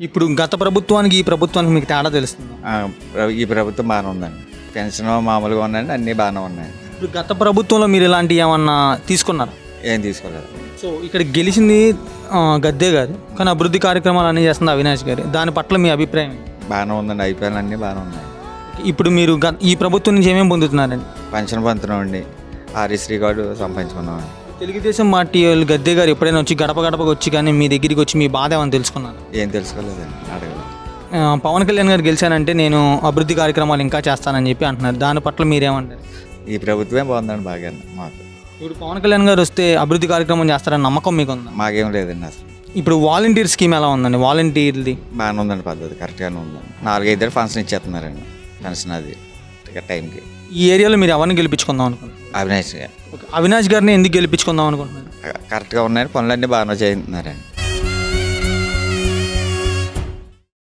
ఇప్పుడు గత ప్రభుత్వానికి ఈ ప్రభుత్వానికి మీకు తేడా తెలుస్తుంది? ఈ ప్రభుత్వం బాగానే ఉందండి. పెన్షన్ మామూలుగా ఉందండి అన్నీ బాగానే ఉన్నాయి ఇప్పుడు గత ప్రభుత్వంలో మీరు ఇలాంటివి ఏమన్నా తీసుకున్నారు? ఏం తీసుకోలేదు. సో ఇక్కడ గెలిచింది గద్దే గారు కానీ అభివృద్ధి కార్యక్రమాలు అన్నీ చేస్తుంది అవినాష్ గారు. దాని పట్ల మీ అభిప్రాయం? బాగానే ఉందండి అయిపోయాను అన్నీ బాగానే ఉన్నాయి. ఇప్పుడు మీరు గ- ఈ ప్రభుత్వం నుంచి ఏమేమి పొందుతున్నారండి? పెన్షన్ పంతున్నామండి ఆర్యశ్రీ కార్డు సంపాదించుకున్నామండి. తెలుగుదేశం పార్టీ వాళ్ళు గద్దే గారు ఎప్పుడైనా వచ్చి గడప గడపకు వచ్చి కానీ మీ దగ్గరికి వచ్చి మీ బాధ ఏమని తెలుసుకున్నారు? ఏం తెలుసుకోలేదండి అడగలేదు. పవన్ కళ్యాణ్ గారు గెలిచానంటే నేను అభివృద్ధి కార్యక్రమాలు ఇంకా చేస్తానని చెప్పి అంటున్నారు. దాని పట్ల మీరేమంటారు? ఈ ప్రభుత్వమే బాగుందండి బాగా మాకు. ఇప్పుడు పవన్ కళ్యాణ్ గారు వస్తే అభివృద్ధి కార్యక్రమం చేస్తారని నమ్మకం మీకు ఉందా మాకేం లేదండి అసలు. ఇప్పుడు వాలంటీర్ స్కీమ్ ఎలా ఉందండి? వాలంటీర్ది? బాగానే ఉందండి పద్ధతి కరెక్ట్గానే ఉందండి. నాలుగైదు ఫంక్షన్ ఇచ్చేస్తున్నారండి పెన్షన్ అది టైంకి. ఈ ఏరియాలో మీరు ఎవరిని గెలిపించుకుందాం అనుకుంటున్నారు? అవినాష్ గారు. అవినాష్ గారిని ఎందుకు గెలిపించుకుందాం అనుకుంటున్నారు? కరెక్ట్గా ఉన్నాయి పనులన్నీ బాగానే చేస్తున్నారండి.